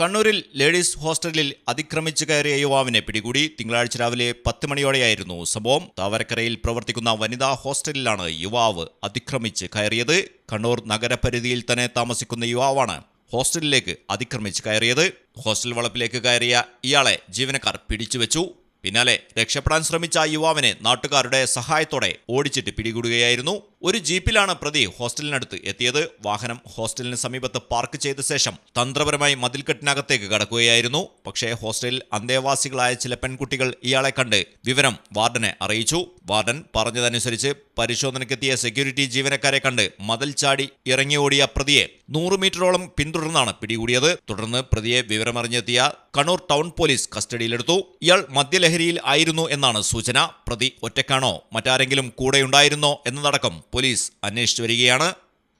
കണ്ണൂരിൽ ലേഡീസ് ഹോസ്റ്റലിൽ അതിക്രമിച്ചു കയറിയ യുവാവിനെ പിടികൂടി തിങ്കളാഴ്ച രാവിലെ പത്ത് മണിയോടെയായിരുന്നു സംഭവം. താവരക്കരയിൽ പ്രവർത്തിക്കുന്ന വനിതാ ഹോസ്റ്റലിലാണ് യുവാവ് അതിക്രമിച്ച് കയറിയത്. കണ്ണൂർ നഗരപരിധിയിൽ തന്നെ താമസിക്കുന്ന യുവാവാണ് ഹോസ്റ്റലിലേക്ക് അതിക്രമിച്ച് കയറിയത്. ഹോസ്റ്റൽ വളപ്പിലേക്ക് കയറിയ ഇയാളെ ജീവനക്കാർ പിടിച്ചുവെച്ചു. പിന്നാലെ രക്ഷപ്പെടാൻ ശ്രമിച്ച യുവാവിനെ നാട്ടുകാരുടെ സഹായത്തോടെ ഓടിച്ചിട്ട് പിടികൂടുകയായിരുന്നു. ഒരു ജീപ്പിലാണ് പ്രതി ഹോസ്റ്റലിനടുത്ത് എത്തിയത്. വാഹനം ഹോസ്റ്റലിന് സമീപത്ത് പാർക്ക് ചെയ്ത ശേഷം തന്ത്രപരമായി മതിൽക്കെട്ടിനകത്തേക്ക് കടക്കുകയായിരുന്നു. പക്ഷേ ഹോസ്റ്റലിൽ അന്തേവാസികളായ ചില പെൺകുട്ടികൾ ഇയാളെ കണ്ട് വിവരം വാർഡനെ അറിയിച്ചു. വാർഡൻ പറഞ്ഞതനുസരിച്ച് പരിശോധനയ്ക്കെത്തിയ സെക്യൂരിറ്റി ജീവനക്കാരെ കണ്ട് മതിൽ ചാടി ഇറങ്ങിയോടിയ പ്രതിയെ നൂറ് മീറ്ററോളം പിന്തുടർന്നാണ് പിടികൂടിയത്. തുടർന്ന് പ്രതിയെ വിവരമറിഞ്ഞെത്തിയ കണ്ണൂർ ടൗൺ പോലീസ് കസ്റ്റഡിയിലെടുത്തു. ഇയാൾ മദ്യലഹരിയിൽ ആയിരുന്നു എന്നാണ് സൂചന. പ്രതി ഒറ്റക്കാണോ മറ്റാരെങ്കിലും കൂടെയുണ്ടായിരുന്നോ എന്നതടക്കം പോലീസ് അന്വേഷിച്ചു വരികയാണ്.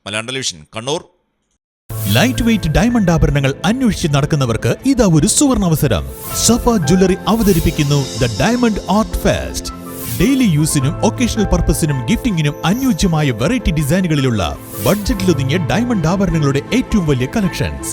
Malayalam television Kannur. Light weight diamond ആഭരണങ്ങൾ അന്വേഷിച്ച് നടക്കുന്നവർക്ക് ഇതാ ഒരു സുവർണ അവസരം സഫ ജ്വല്ലറി അവതരിപ്പിക്കുന്നു the diamond art fest daily യൂസിനും occasional പർപ്പസിനും ഗിഫ്റ്റിംഗിനും അനുയോജ്യമായ വെറൈറ്റി ഡിസൈനുകളിലുള്ള ബഡ്ജറ്റിലൊതുങ്ങിയ ഡയമണ്ട് ആഭരണങ്ങളുടെ ഏറ്റവും വലിയ കളക്ഷൻസ്